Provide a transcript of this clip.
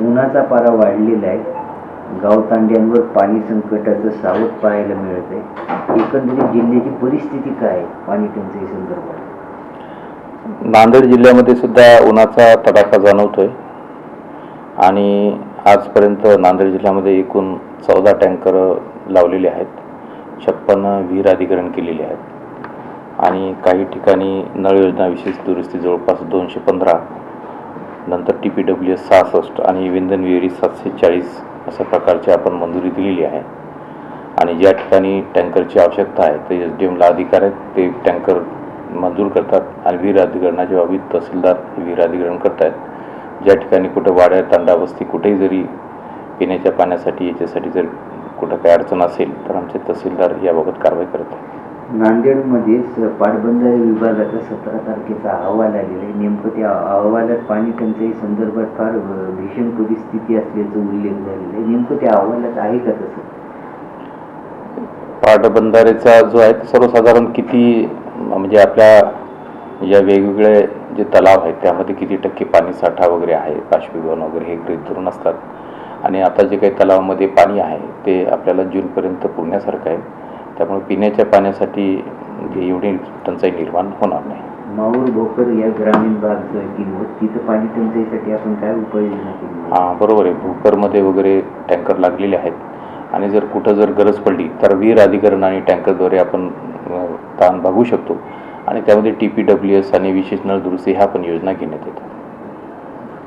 उन्हाचा पारा वाढलेला आहे. गावतांड्यांवर पाणी संकटाचं सावध पाहायला मिळत आहे. एकंदरीत जिल्ह्याची परिस्थिती काय आहे? पाणी टंचाई संदर्भात. नांदेड जिल्ह्यामध्ये सुद्धा उन्हाचा तडाखा जाणवतोय. आणि आजपर्यंत नांदेड जिल्ह्यामध्ये एकूण चौदा टँकर लावलेले आहेत. छप्पन्न विहीर अधिकरण केलेले आहेत. आणि काही ठिकाणी नळ योजना विशेष दुरुस्ती जवळपास दोनशे पंधरा नंतर टी पी डब्ल्यू एस सहासष्ट आणि विंधन विहिरी सातशे चाळीस अशा प्रकारची आपण मंजुरी दिलेली आहे. आणि ज्या ठिकाणी टँकरची आवश्यकता आहे ते एस डी एमला अधिकार आहेत ते टँकर मंजूर करतात आणि विहीर अधिकरणाच्या बाबतीत तहसीलदार विहीर अधिकरण करतायत. ज्या ठिकाणी कुठं वाड्या तांडा वस्ती कुठेही जरी पिण्याच्या पाण्यासाठी याच्यासाठी जर कुठं काही अडचण असेल तर आमचे तहसीलदार याबाबत कारवाई करत आहेत. नांदेडमध्ये स- पाटबंधारे विभागाचा सतरा तारखेचा अहवाल आलेला आहे. नेमकं त्या अहवालात पाणी टंचाई संदर्भात फार भीषण परिस्थिती असल्याचा उल्लेख झालेला आहे. नेमकं त्या अहवालात आहे का तसं? पाटबंधारेचा जो आहे सर्वसाधारण किती म्हणजे आपल्या या वेगवेगळे जे तलाव आहेत त्यामध्ये किती टक्के पाणी साठा वगैरे आहे बाष्पीभवन वगैरे हे गृहित धरून असतात. आणि आता जे काही तलावामध्ये पाणी आहे ते आपल्याला जूनपर्यंत पुरण्यासारखं आहे. त्यामुळे पिण्याच्या पाण्यासाठी एवढी टंचाई निर्माण होणार नाही. माहूर भोकर या ग्रामीण भाग तिथं पाणी टंचाईसाठी आपण काय उपाययोजना केली? हां बरोबर आहे. भूकरमध्ये वगैरे टँकर लागलेले आहेत. आणि जर कुठं जर गरज पडली तर विहीर अधिकरण आणि टँकरद्वारे आपण ताण भागू शकतो. आणि त्यामध्ये टी पी डब्ल्यू एस आणि विशेष नळ दुरुस्ती ह्या पण योजना घेण्यात